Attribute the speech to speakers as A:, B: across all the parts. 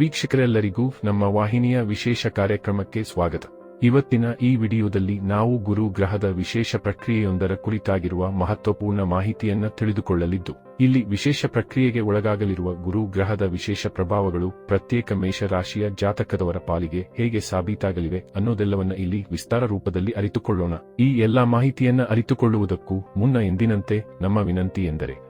A: ವೀಕ್ಷಕರೆಲ್ಲರಿಗೂ ನಮ್ಮ ವಾಹಿನಿಯ ವಿಶೇಷ ಕಾರ್ಯಕ್ರಮಕ್ಕೆ ಸ್ವಾಗತ. ಇವತ್ತಿನ ಈ ವಿಡಿಯೋದಲ್ಲಿ ನಾವು ಗುರು ಗ್ರಹದ ವಿಶೇಷ ಪ್ರಕ್ರಿಯೆಯೊಂದರ ಕುರಿತಾಗಿರುವ ಮಹತ್ವಪೂರ್ಣ ಮಾಹಿತಿಯನ್ನ ತಿಳಿದುಕೊಳ್ಳಲಿದ್ದು, ಇಲ್ಲಿ ವಿಶೇಷ ಪ್ರಕ್ರಿಯೆಗೆ ಒಳಗಾಗಲಿರುವ ಗುರು ಗ್ರಹದ ವಿಶೇಷ ಪ್ರಭಾವಗಳು ಪ್ರತ್ಯೇಕ ಮೇಷರಾಶಿಯ ಜಾತಕದವರ ಪಾಲಿಗೆ ಹೇಗೆ ಸಾಬೀತಾಗಲಿವೆ ಅನ್ನೋದೆಲ್ಲವನ್ನ ಇಲ್ಲಿ ವಿಸ್ತಾರ ರೂಪದಲ್ಲಿ ಅರಿತುಕೊಳ್ಳೋಣ. ಈ ಎಲ್ಲಾ ಮಾಹಿತಿಯನ್ನ ಅರಿತುಕೊಳ್ಳುವುದಕ್ಕೂ ಮುನ್ನ ಎಂದಿನಂತೆ ನಮ್ಮ ವಿನಂತಿ ಎಂದರೆ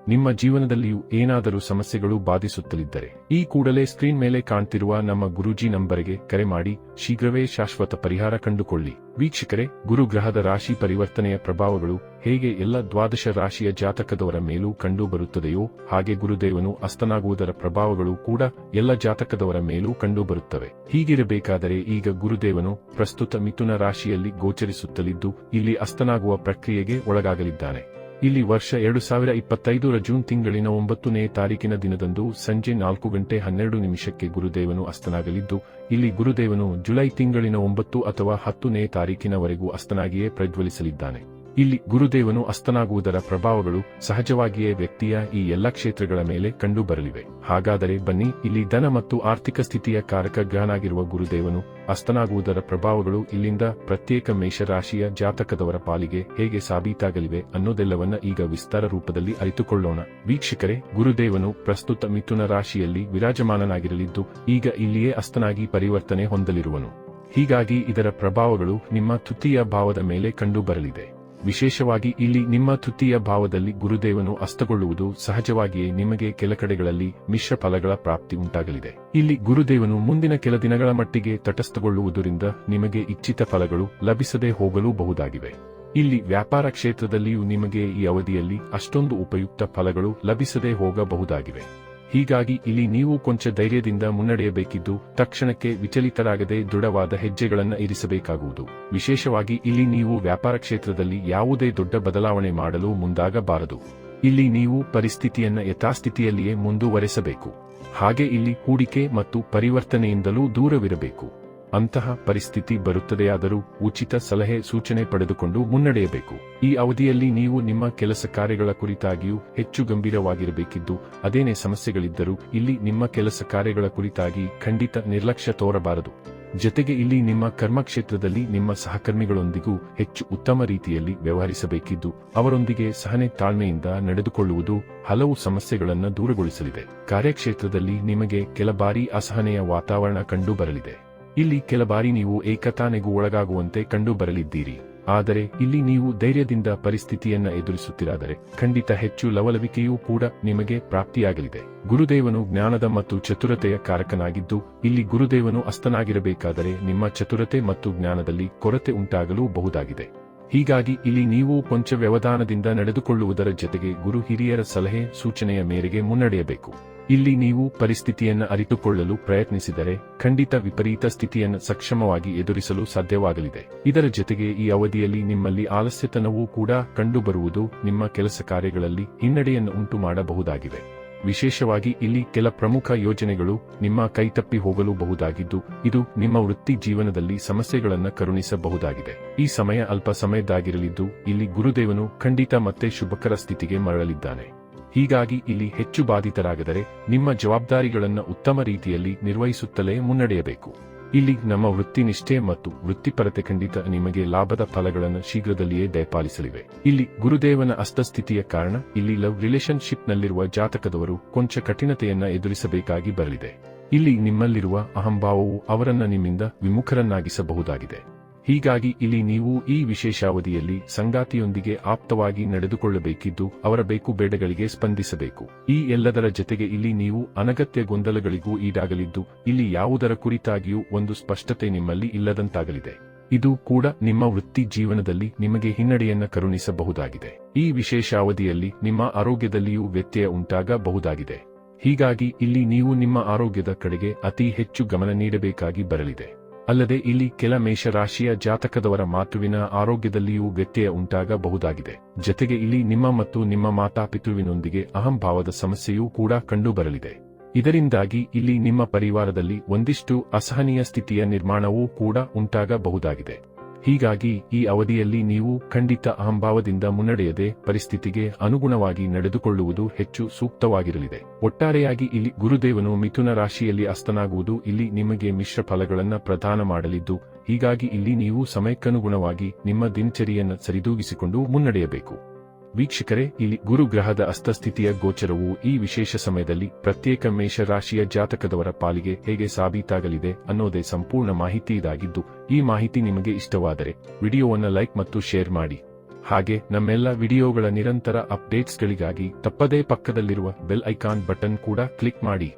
A: ನಿಮ್ಮ ಜೀವನದಲ್ಲಿಯೂ ಏನಾದರೂ ಸಮಸ್ಯೆಗಳು ಬಾಧಿಸುತ್ತಲಿದ್ದರೆ, ಈ ಕೂಡಲೇ ಸ್ಕ್ರೀನ್ ಮೇಲೆ ಕಾಣ್ತಿರುವ ನಮ್ಮ ಗುರೂಜಿ ನಂಬರ್ಗೆ ಕರೆ ಮಾಡಿ, ಶೀಘ್ರವೇ ಶಾಶ್ವತ ಪರಿಹಾರ ಕಂಡುಕೊಳ್ಳಿ. ವೀಕ್ಷಕರೇ, ಗುರುಗ್ರಹದ ರಾಶಿ ಪರಿವರ್ತನೆಯ ಪ್ರಭಾವಗಳು ಹೇಗೆ ಎಲ್ಲ ದ್ವಾದಶ ರಾಶಿಯ ಜಾತಕದವರ ಮೇಲೂ ಕಂಡುಬರುತ್ತದೆಯೋ ಹಾಗೆ ಗುರುದೇವನು ಅಸ್ತನಾಗುವುದರ ಪ್ರಭಾವಗಳು ಕೂಡ ಎಲ್ಲ ಜಾತಕದವರ ಮೇಲೂ ಕಂಡುಬರುತ್ತವೆ. ಹೀಗಿರಬೇಕಾದರೆ ಈಗ ಗುರುದೇವನು ಪ್ರಸ್ತುತ ಮಿಥುನ ರಾಶಿಯಲ್ಲಿ ಗೋಚರಿಸುತ್ತಲಿದ್ದು, ಇಲ್ಲಿ ಅಸ್ತನಾಗುವ ಪ್ರಕ್ರಿಯೆಗೆ ಒಳಗಾಗಲಿದ್ದಾನೆ. ಇಲ್ಲಿ ವರ್ಷ ಎರಡು ಸಾವಿರ ಇಪ್ಪತ್ತೈದರ ಜೂನ್ ತಿಂಗಳಿನ ಒಂಬತ್ತನೇ ತಾರೀಕಿನ ದಿನದಂದು ಸಂಜೆ ನಾಲ್ಕು ಗಂಟೆ ಹನ್ನೆರಡು ನಿಮಿಷಕ್ಕೆ ಗುರುದೇವನು ಅಸ್ತನಾಗಲಿದ್ದು, ಇಲ್ಲಿ ಗುರುದೇವನು ಜುಲೈ ತಿಂಗಳಿನ ಒಂಬತ್ತು ಅಥವಾ ಹತ್ತನೇ ತಾರೀಕಿನವರೆಗೂ ಅಸ್ತನಾಗಿಯೇ ಪ್ರಜ್ವಲಿಸಲಿದ್ದಾನೆ. ಇಲ್ಲಿ ಗುರುದೇವನು ಅಸ್ತನಾಗುವುದರ ಪ್ರಭಾವಗಳು ಸಹಜವಾಗಿಯೇ ವ್ಯಕ್ತಿಯ ಈ ಎಲ್ಲ ಕ್ಷೇತ್ರಗಳ ಮೇಲೆ ಕಂಡುಬರಲಿವೆ. ಹಾಗಾದರೆ ಬನ್ನಿ, ಇಲ್ಲಿ ಧನ ಮತ್ತು ಆರ್ಥಿಕ ಸ್ಥಿತಿಯ ಕಾರಕ ಗ್ರಹನಾಗಿರುವ ಗುರುದೇವನು ಅಸ್ತನಾಗುವುದರ ಪ್ರಭಾವಗಳು ಇಲ್ಲಿಂದ ಪ್ರತ್ಯೇಕ ಮೇಷರಾಶಿಯ ಜಾತಕದವರ ಪಾಲಿಗೆ ಹೇಗೆ ಸಾಬೀತಾಗಲಿವೆ ಅನ್ನೋದೆಲ್ಲವನ್ನ ಈಗ ವಿಸ್ತಾರ ರೂಪದಲ್ಲಿ ಅರಿತುಕೊಳ್ಳೋಣ. ವೀಕ್ಷಕರೇ, ಗುರುದೇವನು ಪ್ರಸ್ತುತ ಮಿಥುನ ರಾಶಿಯಲ್ಲಿ ವಿರಾಜಮಾನನಾಗಿರಲಿದ್ದು, ಈಗ ಇಲ್ಲಿಯೇ ಅಸ್ತನಾಗಿ ಪರಿವರ್ತನೆ ಹೊಂದಲಿರುವನು. ಹೀಗಾಗಿ ಇದರ ಪ್ರಭಾವಗಳು ನಿಮ್ಮ ತೃತೀಯ ಭಾವದ ಮೇಲೆ ಕಂಡುಬರಲಿದೆ. ವಿಶೇಷವಾಗಿ ಇಲ್ಲಿ ನಿಮ್ಮ ತೃತೀಯ ಭಾವದಲ್ಲಿ ಗುರುದೇವನು ಅಸ್ತಗೊಳ್ಳುವುದು ಸಹಜವಾಗಿಯೇ ನಿಮಗೆ ಕೆಲ ಕಡೆಗಳಲ್ಲಿ ಮಿಶ್ರ ಫಲಗಳ ಪ್ರಾಪ್ತಿ ಉಂಟಾಗಲಿದೆ. ಇಲ್ಲಿ ಗುರುದೇವನು ಮುಂದಿನ ಕೆಲ ದಿನಗಳ ಮಟ್ಟಿಗೆ ತಟಸ್ಥಗೊಳ್ಳುವುದರಿಂದ ನಿಮಗೆ ಇಚ್ಛಿತ ಫಲಗಳು ಲಭಿಸದೆ ಹೋಗಲೂ ಬಹುದಾಗಿವೆ ಇಲ್ಲಿ ವ್ಯಾಪಾರ ಕ್ಷೇತ್ರದಲ್ಲಿಯೂ ನಿಮಗೆ ಈ ಅವಧಿಯಲ್ಲಿ ಅಷ್ಟೊಂದು ಉಪಯುಕ್ತ ಫಲಗಳು ಲಭಿಸದೆ ಹೋಗಬಹುದಾಗಿವೆ. ಹೀಗಾಗಿ ಇಲ್ಲಿ ನೀವು ಕೊಂಚ ಧೈರ್ಯದಿಂದ ಮುನ್ನಡೆಯಬೇಕಿದ್ದು ತಕ್ಷಣಕ್ಕೆ ವಿಚಲಿತರಾಗದೆ ದೃಢವಾದ ಹೆಜ್ಜೆಗಳನ್ನು ಇರಿಸಬೇಕಾಗುವುದು. ವಿಶೇಷವಾಗಿ ಇಲ್ಲಿ ನೀವು ವ್ಯಾಪಾರ ಕ್ಷೇತ್ರದಲ್ಲಿ ಯಾವುದೇ ದೊಡ್ಡ ಬದಲಾವಣೆ ಮಾಡಲು ಮುಂದಾಗಬಾರದು. ಇಲ್ಲಿ ನೀವು ಪರಿಸ್ಥಿತಿಯನ್ನ ಯಥಾಸ್ಥಿತಿಯಲ್ಲಿಯೇ ಮುಂದುವರೆಸಬೇಕು. ಹಾಗೆ ಇಲ್ಲಿ ಹೂಡಿಕೆ ಮತ್ತು ಪರಿವರ್ತನೆಯಿಂದಲೂ ದೂರವಿರಬೇಕು. ಅಂತಹ ಪರಿಸ್ಥಿತಿ ಬರುತ್ತದೆಯಾದರೂ ಉಚಿತ ಸಲಹೆ ಸೂಚನೆ ಪಡೆದುಕೊಂಡು ಮುನ್ನಡೆಯಬೇಕು. ಈ ಅವಧಿಯಲ್ಲಿ ನೀವು ನಿಮ್ಮ ಕೆಲಸ ಕಾರ್ಯಗಳ ಕುರಿತಾಗಿಯೂ ಹೆಚ್ಚು ಗಂಭೀರವಾಗಿರಬೇಕಿದ್ದು, ಅದೇನೇ ಸಮಸ್ಯೆಗಳಿದ್ದರೂ ಇಲ್ಲಿ ನಿಮ್ಮ ಕೆಲಸ ಕಾರ್ಯಗಳ ಕುರಿತಾಗಿ ಖಂಡಿತ ನಿರ್ಲಕ್ಷ್ಯ ತೋರಬಾರದು. ಜತೆಗೆ ಇಲ್ಲಿ ನಿಮ್ಮ ಕರ್ಮಕ್ಷೇತ್ರದಲ್ಲಿ ನಿಮ್ಮ ಸಹಕರ್ಮಿಗಳೊಂದಿಗೂ ಹೆಚ್ಚು ಉತ್ತಮ ರೀತಿಯಲ್ಲಿ ವ್ಯವಹರಿಸಬೇಕಿದ್ದು, ಅವರೊಂದಿಗೆ ಸಹನೆ ತಾಳ್ಮೆಯಿಂದ ನಡೆದುಕೊಳ್ಳುವುದು ಹಲವು ಸಮಸ್ಯೆಗಳನ್ನು ದೂರಗೊಳಿಸಲಿದೆ. ಕಾರ್ಯಕ್ಷೇತ್ರದಲ್ಲಿ ನಿಮಗೆ ಕೆಲ ಬಾರಿ ಅಸಹನೆಯ ವಾತಾವರಣ ಕಂಡುಬರಲಿದೆ. ಇಲ್ಲಿ ಕೆಲ ಬಾರಿ ನೀವು ಏಕತಾನೆಗೂ ಒಳಗಾಗುವಂತೆ ಕಂಡು ಬರಲಿದ್ದೀರಿ. ಆದರೆ ಇಲ್ಲಿ ನೀವು ಧೈರ್ಯದಿಂದ ಪರಿಸ್ಥಿತಿಯನ್ನ ಎದುರಿಸುತ್ತಿರಾದರೆ ಖಂಡಿತ ಹೆಚ್ಚು ಲವಲವಿಕೆಯೂ ಕೂಡ ನಿಮಗೆ ಪ್ರಾಪ್ತಿಯಾಗಲಿದೆ. ಗುರುದೇವನು ಜ್ಞಾನದ ಮತ್ತು ಚತುರತೆಯ ಕಾರಕನಾಗಿದ್ದು, ಇಲ್ಲಿ ಗುರುದೇವನು ಅಸ್ತನಾಗಿರಬೇಕಾದರೆ ನಿಮ್ಮ ಚತುರತೆ ಮತ್ತು ಜ್ಞಾನದಲ್ಲಿ ಕೊರತೆ ಉಂಟಾಗಲೂ ಬಹುದಾಗಿದೆ. ಹೀಗಾಗಿ ಇಲ್ಲಿ ನೀವು ಕೊಂಚ ವ್ಯವಧಾನದಿಂದ ನಡೆದುಕೊಳ್ಳುವುದರ ಜತೆಗೆ ಗುರು ಹಿರಿಯರ ಸಲಹೆ ಸೂಚನೆಯ ಮೇರೆಗೆ ಮುನ್ನಡೆಯಬೇಕು. ಇಲ್ಲಿ ನೀವು ಪರಿಸ್ಥಿತಿಯನ್ನು ಅರಿತುಕೊಳ್ಳಲು ಪ್ರಯತ್ನಿಸಿದರೆ ಖಂಡಿತ ವಿಪರೀತ ಸ್ಥಿತಿಯನ್ನು ಸಕ್ಷಮವಾಗಿ ಎದುರಿಸಲು ಸಾಧ್ಯವಾಗಲಿದೆ. ಇದರ ಜೊತೆಗೆ ಈ ಅವಧಿಯಲ್ಲಿ ನಿಮ್ಮಲ್ಲಿ ಆಲಸ್ಯತನವೂ ಕೂಡ ಕಂಡುಬರುವುದು ನಿಮ್ಮ ಕೆಲಸ ಕಾರ್ಯಗಳಲ್ಲಿ ಹಿನ್ನಡೆಯನ್ನು ಉಂಟು ಮಾಡಬಹುದಾಗಿದೆ ವಿಶೇಷವಾಗಿ ಇಲ್ಲಿ ಕೆಲ ಪ್ರಮುಖ ಯೋಜನೆಗಳು ನಿಮ್ಮ ಕೈತಪ್ಪಿ ಹೋಗಲು ಬಹುದಾಗಿದ್ದು, ಇದು ನಿಮ್ಮ ವೃತ್ತಿ ಜೀವನದಲ್ಲಿ ಸಮಸ್ಯೆಗಳನ್ನು ಕರುಣಿಸಬಹುದಾಗಿದೆ. ಈ ಸಮಯ ಅಲ್ಪ ಸಮಯದ್ದಾಗಿರಲಿದ್ದು ಇಲ್ಲಿ ಗುರುದೇವನು ಖಂಡಿತ ಮತ್ತೆ ಶುಭಕರ ಸ್ಥಿತಿಗೆ ಮರಳಲಿದ್ದಾನೆ. ಹೀಗಾಗಿ ಇಲ್ಲಿ ಹೆಚ್ಚು ಬಾಧಿತರಾಗದರೆ ನಿಮ್ಮ ಜವಾಬ್ದಾರಿಗಳನ್ನು ಉತ್ತಮ ರೀತಿಯಲ್ಲಿ ನಿರ್ವಹಿಸುತ್ತಲೇ ಮುನ್ನಡೆಯಬೇಕು. ಇಲ್ಲಿ ನಮ್ಮ ವೃತ್ತಿನಿಷ್ಠೆ ಮತ್ತು ವೃತ್ತಿಪರತೆ ಖಂಡಿತ ನಿಮಗೆ ಲಾಭದ ಫಲಗಳನ್ನು ಶೀಘ್ರದಲ್ಲಿಯೇ ದಯಪಾಲಿಸಲಿವೆ. ಇಲ್ಲಿ ಗುರುದೇವನ ಅಸ್ತಸ್ಥಿತಿಯ ಕಾರಣ ಇಲ್ಲಿ ಲವ್ ರಿಲೇಶನ್ಶಿಪ್ನಲ್ಲಿರುವ ಜಾತಕದವರು ಕೊಂಚ ಕಠಿಣತೆಯನ್ನ ಎದುರಿಸಬೇಕಾಗಿ ಬರಲಿದೆ. ಇಲ್ಲಿ ನಿಮ್ಮಲ್ಲಿರುವ ಅಹಂಭಾವವು ಅವರನ್ನ ನಿಮ್ಮಿಂದ ವಿಮುಖರನ್ನಾಗಿಸಬಹುದಾಗಿದೆ. ಹೀಗಾಗಿ ಇಲ್ಲಿ ನೀವು ಈ ವಿಶೇಷಾವಧಿಯಲ್ಲಿ ಸಂಗಾತಿಯೊಂದಿಗೆ ಆಪ್ತವಾಗಿ ನಡೆದುಕೊಳ್ಳಬೇಕಿದ್ದು ಅವರ ಬೇಕು ಬೇಡಗಳಿಗೆ ಸ್ಪಂದಿಸಬೇಕು. ಈ ಎಲ್ಲದರ ಜತೆಗೆ ಇಲ್ಲಿ ನೀವು ಅನಗತ್ಯ ಗೊಂದಲಗಳಿಗೂ ಈಡಾಗಲಿದ್ದು, ಇಲ್ಲಿ ಯಾವುದರ ಕುರಿತಾಗಿಯೂ ಒಂದು ಸ್ಪಷ್ಟತೆ ನಿಮ್ಮಲ್ಲಿ ಇಲ್ಲದಂತಾಗಲಿದೆ. ಇದು ಕೂಡ ನಿಮ್ಮ ವೃತ್ತಿ ಜೀವನದಲ್ಲಿ ನಿಮಗೆ ಹಿನ್ನಡೆಯನ್ನ ಕರುಣಿಸಬಹುದಾಗಿದೆ. ಈ ವಿಶೇಷಾವಧಿಯಲ್ಲಿ ನಿಮ್ಮ ಆರೋಗ್ಯದಲ್ಲಿಯೂ ವ್ಯತ್ಯಯ ಉಂಟಾಗಬಹುದಾಗಿದೆ. ಹೀಗಾಗಿ ಇಲ್ಲಿ ನೀವು ನಿಮ್ಮ ಆರೋಗ್ಯದ ಕಡೆಗೆ ಅತಿ ಹೆಚ್ಚು ಗಮನ ನೀಡಬೇಕಾಗಿ ಬರಲಿದೆ. ಅಲ್ಲದೆ ಇಲ್ಲಿ ಕೆಲ ಮೇಷರಾಶಿಯ ಜಾತಕದವರ ಮಾತುವಿನ ಆರೋಗ್ಯದಲ್ಲಿಯೂ ವ್ಯತ್ಯಯ ಉಂಟಾಗಬಹುದಾಗಿದೆ. ಜತೆಗೆ ಇಲ್ಲಿ ನಿಮ್ಮ ಮತ್ತು ನಿಮ್ಮ ಮಾತಾಪಿತೃವಿನೊಂದಿಗೆ ಅಹಂಭಾವದ ಸಮಸ್ಯೆಯೂ ಕೂಡ ಕಂಡುಬರಲಿದೆ. ಇದರಿಂದಾಗಿ ಇಲ್ಲಿ ನಿಮ್ಮ ಪರಿವಾರದಲ್ಲಿ ಒಂದಿಷ್ಟು ಅಸಹನೀಯ ಸ್ಥಿತಿಯ ನಿರ್ಮಾಣವೂ ಕೂಡ ಉಂಟಾಗಬಹುದಾಗಿದೆ. ಹೀಗಾಗಿ ಈ ಅವಧಿಯಲ್ಲಿ ನೀವು ಖಂಡಿತ ಅಹಂಭಾವದಿಂದ ಮುನ್ನಡೆಯದೆ ಪರಿಸ್ಥಿತಿಗೆ ಅನುಗುಣವಾಗಿ ನಡೆದುಕೊಳ್ಳುವುದು ಹೆಚ್ಚು ಸೂಕ್ತವಾಗಿರಲಿದೆ. ಒಟ್ಟಾರೆಯಾಗಿ ಇಲ್ಲಿ ಗುರುದೇವನು ಮಿಥುನ ರಾಶಿಯಲ್ಲಿ ಅಸ್ತನಾಗುವುದು ಇಲ್ಲಿ ನಿಮಗೆ ಮಿಶ್ರ ಫಲಗಳನ್ನು ಪ್ರದಾನ ಮಾಡಲಿದ್ದು, ಹೀಗಾಗಿ ಇಲ್ಲಿ ನೀವು ಸಮಯಕ್ಕನುಗುಣವಾಗಿ ನಿಮ್ಮ ದಿನಚರಿಯನ್ನು ಸರಿದೂಗಿಸಿಕೊಂಡು ಮುನ್ನಡೆಯಬೇಕು. ವೀಕ್ಷಕರೇ, ಇಲ್ಲಿ ಗುರು ಗ್ರಹದ ಅಸ್ತಸ್ಥಿತಿಯ ಗೋಚರವು ಈ ವಿಶೇಷ ಸಮಯದಲ್ಲಿ ಪ್ರತ್ಯೇಕ ಮೇಷರಾಶಿಯ ಜಾತಕದವರ ಪಾಲಿಗೆ ಹೇಗೆ ಸಾಬೀತಾಗಲಿದೆ ಅನ್ನೋದೇ ಸಂಪೂರ್ಣ ಮಾಹಿತಿ ಇದಾಗಿದ್ದು, ಈ ಮಾಹಿತಿ ನಿಮಗೆ ಇಷ್ಟವಾದರೆ ವಿಡಿಯೋವನ್ನು ಲೈಕ್ ಮತ್ತು ಶೇರ್ ಮಾಡಿ. ಹಾಗೆ, ನಮ್ಮೆಲ್ಲ ವಿಡಿಯೋಗಳ ನಿರಂತರ ಅಪ್ಡೇಟ್ಸ್ಗಳಿಗಾಗಿ ತಪ್ಪದೇ ಪಕ್ಕದಲ್ಲಿರುವ ಬೆಲ್ ಐಕಾನ್ ಬಟನ್ ಕೂಡ ಕ್ಲಿಕ್ ಮಾಡಿ.